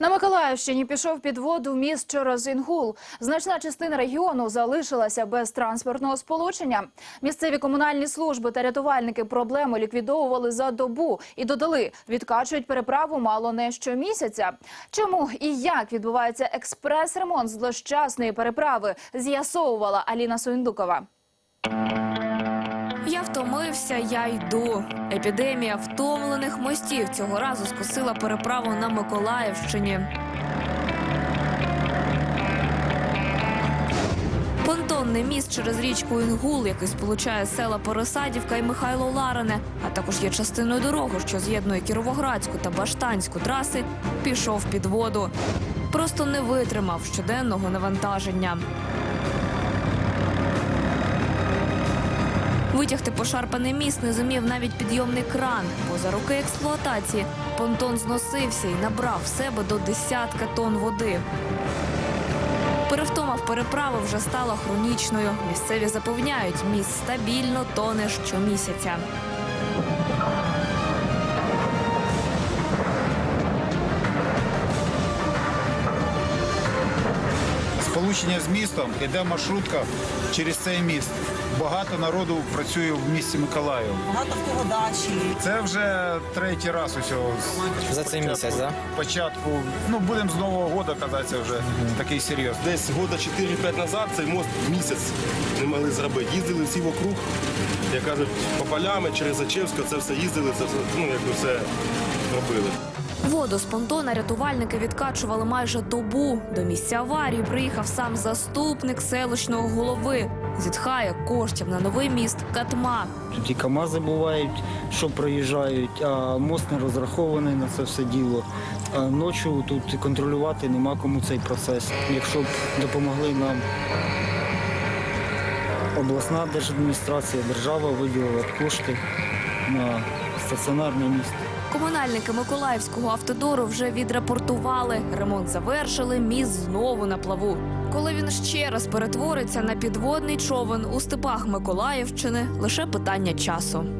На Миколаївщині пішов під воду міст через Інгул. Значна частина регіону залишилася без транспортного сполучення. Місцеві комунальні служби та рятувальники проблему ліквідовували за добу і додали, відкачують переправу мало не щомісяця. Чому і як відбувається експрес-ремонт злощасної переправи, з'ясовувала Аліна Суіндукова. Я втомився, я йду. Епідемія втомлених мостів цього разу скосила переправу на Миколаївщині. Понтонний міст через річку Інгул, який сполучає села Пересадівка і Михайло Ларине, а також є частиною дороги, що з'єднує Кіровоградську та Баштанську траси, пішов під воду. Просто не витримав щоденного навантаження. Витягти пошарпаний міст не зумів навіть підйомний кран. Бо за роки експлуатації понтон зносився і набрав в себе до десятка тонн води. Перевтома в переправи вже стала хронічною. Місцеві запевняють, міст стабільно тоне щомісяця. Сполучення з містом іде маршрутка через цей міст. Багато народу працює в місті Миколаїв. Багато в кого дачі. Це вже третій раз усього. За цей місяць, да? Початку. Ну, будемо з Нового року казатися вже такий серйозний. Десь года 4-5 назад цей мост місяць не могли зробити. Їздили всі вокруг, як кажуть, по полями через Зачевська, це все їздили, це все, ну, якби все робили. Воду з понтона рятувальники відкачували майже добу. До місця аварії приїхав сам заступник селищного голови. Зітхає коштів на новий міст Катма. Тут і КАМАЗи бувають, що проїжджають, а мост не розрахований на це все діло. А ночі тут контролювати нема кому цей процес. Якщо б допомогли нам обласна держадміністрація, держава виділила кошти на стаціонарне місто. Комунальники Миколаївського автодору вже відрапортували. Ремонт завершили, міст знову на плаву. Коли він ще раз перетвориться на підводний човен у степах Миколаївщини, лише питання часу.